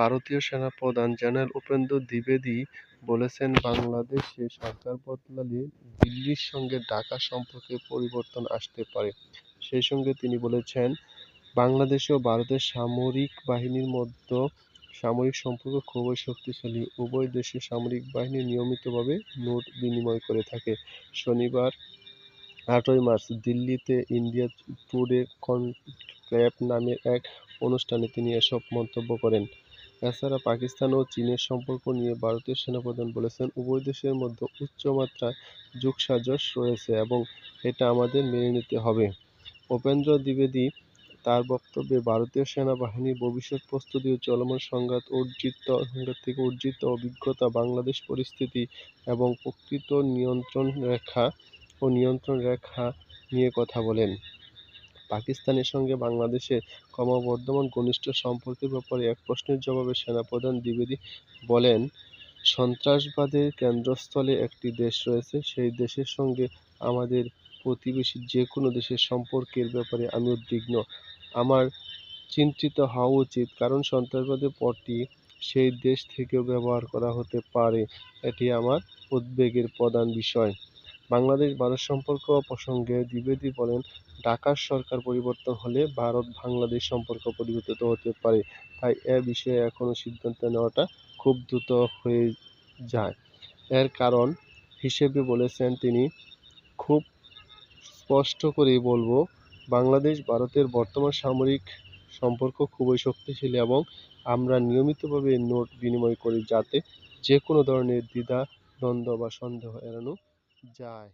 ভারতীয় সেনাপ্রধান জেনারেল উপেন্দ্র দ্বিবেদী বলেছেন, বাংলাদেশে সরকার বদলালে দিল্লির সঙ্গে ঢাকার সম্পর্কে পরিবর্তন আসতে পারে। সেই সঙ্গে তিনি বলেছেন, বাংলাদেশ ও ভারতের সামরিক বাহিনীর মধ্যে সামরিক সম্পর্ক খুবই শক্তিশালী। উভয় দেশের সামরিক বাহিনী নিয়মিতভাবে নোট বিনিময় করে থাকে। শনিবার আটই মার্চ দিল্লিতে ইন্ডিয়া টুডে কনক্লেভ নামের এক অনুষ্ঠানে তিনি এসব মন্তব্য করেন। এছাড়া পাকিস্তান ও চীনের সম্পর্ক নিয়ে ভারতীয় সেনাপ্রধান বলেছেন, উভয় দেশের মধ্যে উচ্চমাত্রার যোগসাজশ রয়েছে এবং এটা আমাদের মেনে নিতে হবে। উপেন্দ্র দ্বিবেদী তার বক্তব্যে ভারতীয় সেনাবাহিনীর ভবিষ্যৎ প্রস্তুতি ও চলমান সংঘাত অর্জিত সংঘাত থেকে অর্জিত অভিজ্ঞতা, বাংলাদেশ পরিস্থিতি এবং প্রকৃত নিয়ন্ত্রণ রেখা ও নিয়ন্ত্রণ রেখা নিয়ে কথা বলেন। পাকিস্তানের সঙ্গে বাংলাদেশের ক্রমবর্ধমান ঘনিষ্ঠ সম্পর্কের ব্যাপারে এক প্রশ্নের জবাবে সেনাপ্রধান দ্বিবেদী বলেন, সন্ত্রাসবাদের কেন্দ্রস্থলে একটি দেশ রয়েছে। সেই দেশের সঙ্গে আমাদের প্রতিবেশী যেকোনো দেশের সম্পর্কের ব্যাপারে আমি উদ্বিগ্ন। আমার চিন্তিত হওয়া উচিত, কারণ সন্ত্রাসবাদের পথটি সেই দেশ থেকেও ব্যবহার করা হতে পারে। এটি আমার উদ্বেগের প্রধান বিষয়। বাংলাদেশ-ভারত সম্পর্ক প্রসঙ্গে দ্বিবেদী বলেন, ঢাকার সরকার পরিবর্তন হলে ভারত-বাংলাদেশ সম্পর্ক পরিবর্তিত হতে পারে। তাই এ বিষয়ে এখনও সিদ্ধান্ত নেওয়াটা খুব দ্রুত হয়ে যায়। এর কারণ হিসেবে বলেছেন তিনি, খুব স্পষ্ট করেই বলব, বাংলাদেশ-ভারতের বর্তমান সামরিক সম্পর্ক খুবই শক্তিশালী এবং আমরা নিয়মিতভাবে নোট বিনিময় করি যাতে যে কোনো ধরনের দ্বিধা, দ্বন্দ্ব বা সন্দেহ এড়ানো যায়।